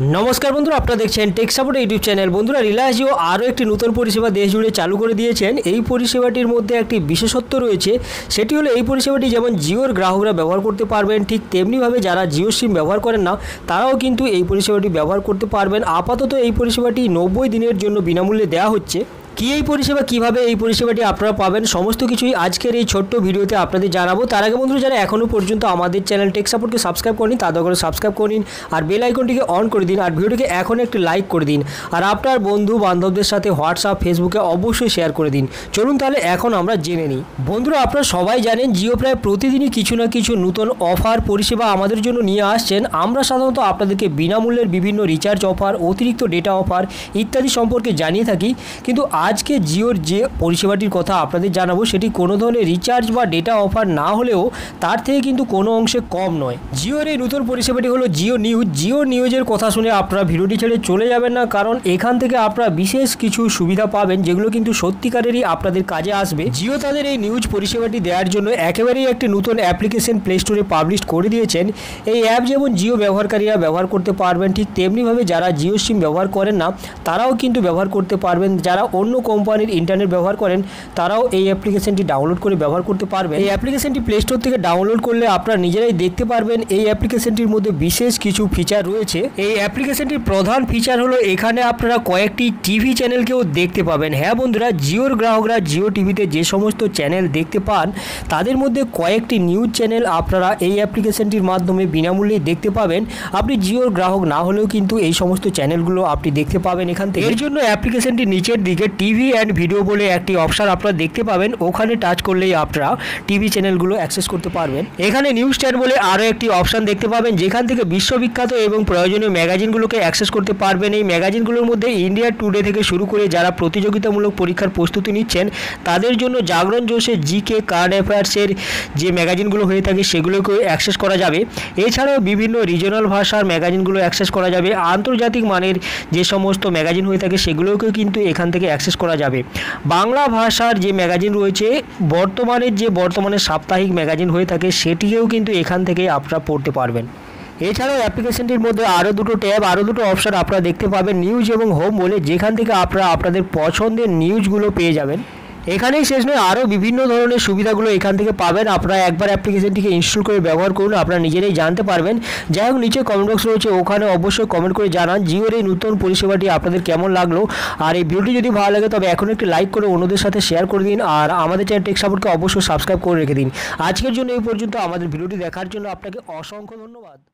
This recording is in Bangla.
নমস্কার বন্ধুরা, আপনারা দেখছেন টেক সাপোর্ট ইউটিউব চ্যানেল বন্ধুরা রিলায়েন্স জিও আরও একটি নতুন পরিষেবা দেশ জুড়ে চালু করে দিয়েছেন। এই পরিষেবাটির মধ্যে একটি বিশেষত্ব রয়েছে, সেটি হলো এই পরিষেবাটি যেমন জিওর গ্রাহকরা ব্যবহার করতে পারবেন, ঠিক তেমনিভাবে যারা জিও সিম ব্যবহার করেন না, তারাও কিন্তু এই পরিষেবাটি ব্যবহার করতে পারবেন। আপাতত এই পরিষেবাটি নব্বই দিনের জন্য বিনামূল্যে দেওয়া হচ্ছে। কি এই পরিষেবা, কীভাবে এই পরিষেবাটি আপনারা পাবেন, সমস্ত কিছুই আজকের এই ছোট্ট ভিডিওতে আপনাদের জানাব। তার আগে বন্ধুরা, যারা এখনও পর্যন্ত আমাদের চ্যানেল টেক সাপোর্টকে সাবস্ক্রাইব করেনি তাদের করে সাবস্ক্রাইব করে নিন আর বেল আইকনটিকে অন করে দিন আর ভিডিওটিকে এখন একটি লাইক করে দিন। আর আপনার বন্ধু বান্ধবদের সাথে হোয়াটসঅ্যাপ ফেসবুকে অবশ্যই শেয়ার করে দিন। চলুন তাহলে এখন আমরা জেনে নিই। বন্ধুরা, আপনারা সবাই জানেন জিও প্রায় প্রতিদিনই কিছু না কিছু নতুন অফার পরিষেবা আমাদের জন্য নিয়ে আসছেন। আমরা সাধারণত আপনাদেরকে বিনামূল্যের বিভিন্ন রিচার্জ অফার অতিরিক্ত ডেটা অফার ইত্যাদি সম্পর্কে জানিয়ে থাকি। কিন্তু আজকে জিওর যে পরিষেবাটির কথা আপনাদের জানাব, সেটি কোনো ধরনের রিচার্জ বা ডেটা অফার না হলেও তার থেকে কিন্তু কোনো অংশে কম নয়। জিওর এই নতুন পরিষেবাটি হলো জিও নিউজ। জিও নিউজের কথা শুনে আপনারা ভিডিওটি ছেড়ে চলে যাবেন না, কারণ এখান থেকে আপনারা বিশেষ কিছু সুবিধা পাবেন, যেগুলো কিন্তু সত্যিকারেরই আপনাদের কাজে আসবে। জিও তাদের এই নিউজ পরিষেবাটি দেওয়ার জন্য একেবারেই একটি নতুন অ্যাপ্লিকেশন প্লে স্টোরে পাবলিশ করে দিয়েছেন। এই অ্যাপ যেমন জিও ব্যবহারকারীরা ব্যবহার করতে পারবেন, ঠিক তেমনিভাবে যারা জিও সিম ব্যবহার করেন না, তারাও কিন্তু ব্যবহার করতে পারবেন। যারা অন্য কোম্পানির ইন্টারনেট ব্যবহার করেন, তারাও এই অ্যাপ্লিকেশনটি ডাউনলোড করে ব্যবহার করতে পারবেন। এই অ্যাপ্লিকেশনটি প্লে স্টোর থেকে ডাউনলোড করলে আপনারা নিজেরাই দেখতে পারবেন এই অ্যাপ্লিকেশনটির মধ্যে বিশেষ কিছু ফিচার রয়েছে। এই অ্যাপ্লিকেশনটির প্রধান ফিচার হলো এখানে আপনারা কয়েকটি টিভি চ্যানেলকেও দেখতে পাবেন। হ্যাঁ বন্ধুরা, জিওর গ্রাহকরা জিও টিভিতে যে সমস্ত চ্যানেল দেখতে পান, তাদের মধ্যে কয়েকটি নিউজ চ্যানেল আপনারা এই অ্যাপ্লিকেশনটির মাধ্যমে বিনামূল্যে দেখতে পাবেন। আপনি জিওর গ্রাহক না হলেও কিন্তু এই সমস্ত চ্যানেলগুলো আপনি দেখতে পাবেন এখান থেকে। এর জন্য অ্যাপ্লিকেশনটি নিচের দিকে টিভি অ্যান্ড ভিডিও বলে একটি অপশান আপনারা দেখতে পাবেন। ওখানে টাচ করলেই আপনারা টিভি চ্যানেলগুলো অ্যাক্সেস করতে পারবেন। এখানে নিউজ চ্যানেল বলে আরও একটি অপশান দেখতে পাবেন, যেখান থেকে বিশ্ববিখ্যাত এবং প্রয়োজনীয় ম্যাগাজিনগুলোকে অ্যাক্সেস করতে পারবেন। এই ম্যাগাজিনগুলোর মধ্যে ইন্ডিয়া টুডে থেকে শুরু করে যারা প্রতিযোগিতামূলক পরীক্ষার প্রস্তুতি নিচ্ছেন, তাদের জন্য জাগরণ জোশে জিকে কারেন্ট অ্যাফেয়ার্সের যে ম্যাগাজিনগুলো হয়ে থাকে, সেগুলোকেও অ্যাক্সেস করা যাবে। এছাড়াও বিভিন্ন রিজনাল ভাষার ম্যাগাজিনগুলো অ্যাক্সেস করা যাবে। আন্তর্জাতিক মানের যে সমস্ত ম্যাগাজিন হয়ে থাকে, সেগুলোকেও কিন্তু এখান থেকে অ্যাক্সেস করা যাবে। বাংলা ভাষার যে ম্যাগাজিন রয়েছে, বর্তমানের যে বর্তমানে সাপ্তাহিক ম্যাগাজিন হয়ে থাকে, সেটিকেও কিন্তু এখান থেকে আপনারা পড়তে পারবেন। এছাড়াও অ্যাপ্লিকেশনটির মধ্যে আরও দুটো ট্যাব, আরও দুটো অপশান আপনারা দেখতে পাবেন, নিউজ এবং হোম বলে, যেখান থেকে আপনারা আপনাদের পছন্দের নিউজগুলো পেয়ে যাবেন। এখানেই শেষ নয় আরও বিভিন্ন ধরনের সুবিধাগুলো এখান থেকে পাবেন। আপনারা একবার অ্যাপ্লিকেশনটিকে ইনস্টল করে ব্যবহার করুন, আপনারা নিজেরাই জানতে পারবেন। যাই হোক, নিচে কমেন্ট বক্স রয়েছে, ওখানে অবশ্যই কমেন্ট করে জানান, জিওর এই নতুন পরিষেবাটি আপনাদের কেমন লাগল? আর এই ভিডিওটি যদি ভালো লাগে, তবে এখন একটি লাইক করে অন্যদের সাথে শেয়ার করে দিন, আর আমাদের চ্যানেল টেক সাপোর্টকে অবশ্যই সাবস্ক্রাইব করে রেখে দিন। আজকের জন্য এই পর্যন্ত, আমাদের ভিডিওটি দেখার জন্য আপনাকে অসংখ্য ধন্যবাদ।